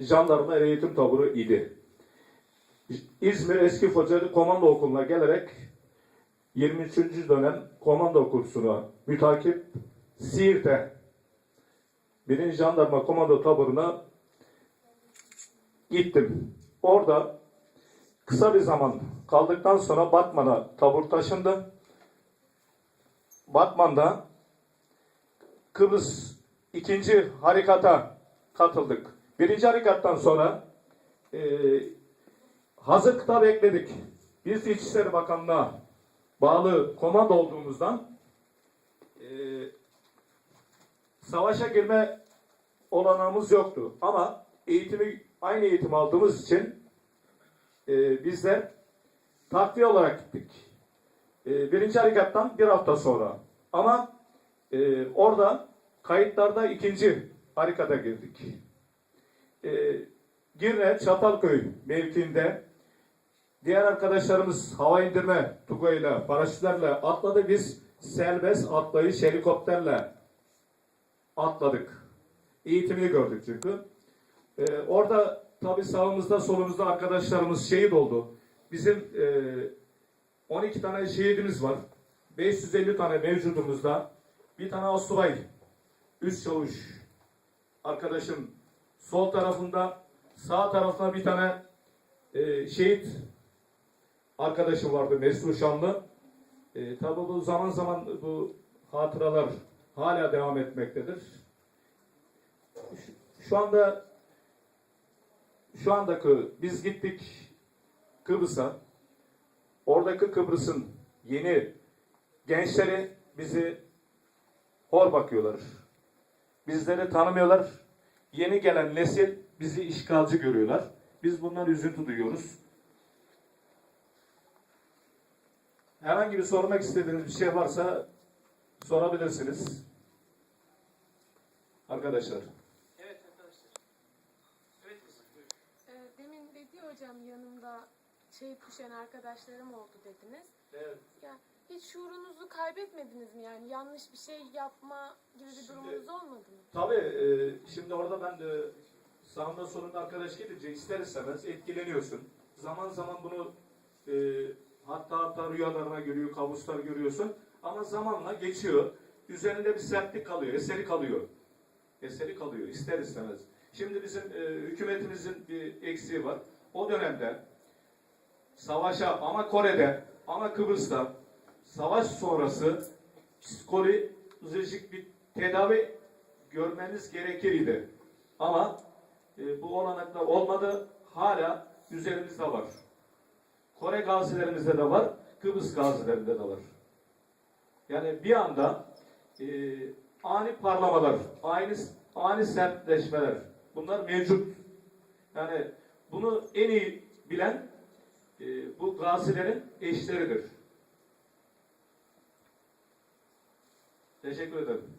jandarma eğitim taburu idi. İzmir Eski Foçacı Komando Okulu'na gelerek 23. dönem komando kursuna mütakip Siirt'e 1. Jandarma Komando Taburu'na gittim. Orada kısa bir zaman kaldıktan sonra Batman'a tabur taşındı. Batman'da Kıbrıs ikinci harekata katıldık. Birinci harekattan sonra e, hazırlıkta bekledik. Biz İçişleri Bakanlığı'na bağlı komando olduğumuzdan e, savaşa girme olanağımız yoktu. Ama eğitimi aynı eğitim aldığımız için e, bizler takviye olarak gittik. E, birinci harekattan bir hafta sonra. Ama e, orada kayıtlarda ikinci harekata girdik. E, Girne Çatalköy mevkiinde diğer arkadaşlarımız hava indirme tugayla, paraşütlerle atladı. Biz serbest atlayış helikopterle atladık. Eğitimini gördük çünkü. E, orada tabi sağımızda solumuzda arkadaşlarımız şehit oldu. Bizim e, 12 tane şehidimiz var. 550 tane mevcudumuzda. Bir tane asubay, üst çavuş arkadaşım sol tarafında, sağ tarafta bir tane e, şehit arkadaşım vardı Mesut Şanlı. E, tabi bu zaman zaman bu hatıralar hala devam etmektedir. Şu, anda şu andaki biz gittik Kıbrıs'a. Oradaki Kıbrıs'ın yeni gençleri bizi hor bakıyorlar. Bizleri tanımıyorlar. Yeni gelen nesil bizi işgalci görüyorlar. Biz bundan üzüntü duyuyoruz. Herhangi bir sormak istediğiniz bir şey varsa sorabilirsiniz. Arkadaşlar. Evet arkadaşlar. Evet. Ee, Demin dedi hocam yanımda şehit düşen arkadaşlarım oldu dediniz. Evet. Ya hiç kaybetmediniz mi yani yanlış bir şey yapma gibi bir durumunuz olmadı mı? Tabii e, şimdi orada ben de sağında solunda arkadaş gelince ister istemez etkileniyorsun. Zaman zaman bunu e, hatta hatta rüyalarına görüyor, kabuslar görüyorsun. Ama zamanla geçiyor. Üzerinde bir sertlik kalıyor, eseri kalıyor. Eseri kalıyor ister istemez. Şimdi bizim e, hükümetimizin bir eksiği var. O dönemde savaşa ama Kore'de ama Kıbrıs'ta savaş sonrası psikolojik bir tedavi görmeniz gerekir idi. Ama e, bu olanaklar olmadı. Hala üzerimizde var. Kore gazilerimizde de var. Kıbrıs gazilerinde de var. Yani bir anda e, ani parlamalar, ani, ani sertleşmeler bunlar mevcut. Yani bunu en iyi bilen e, bu gazilerin eşleridir. Teşekkür ederim.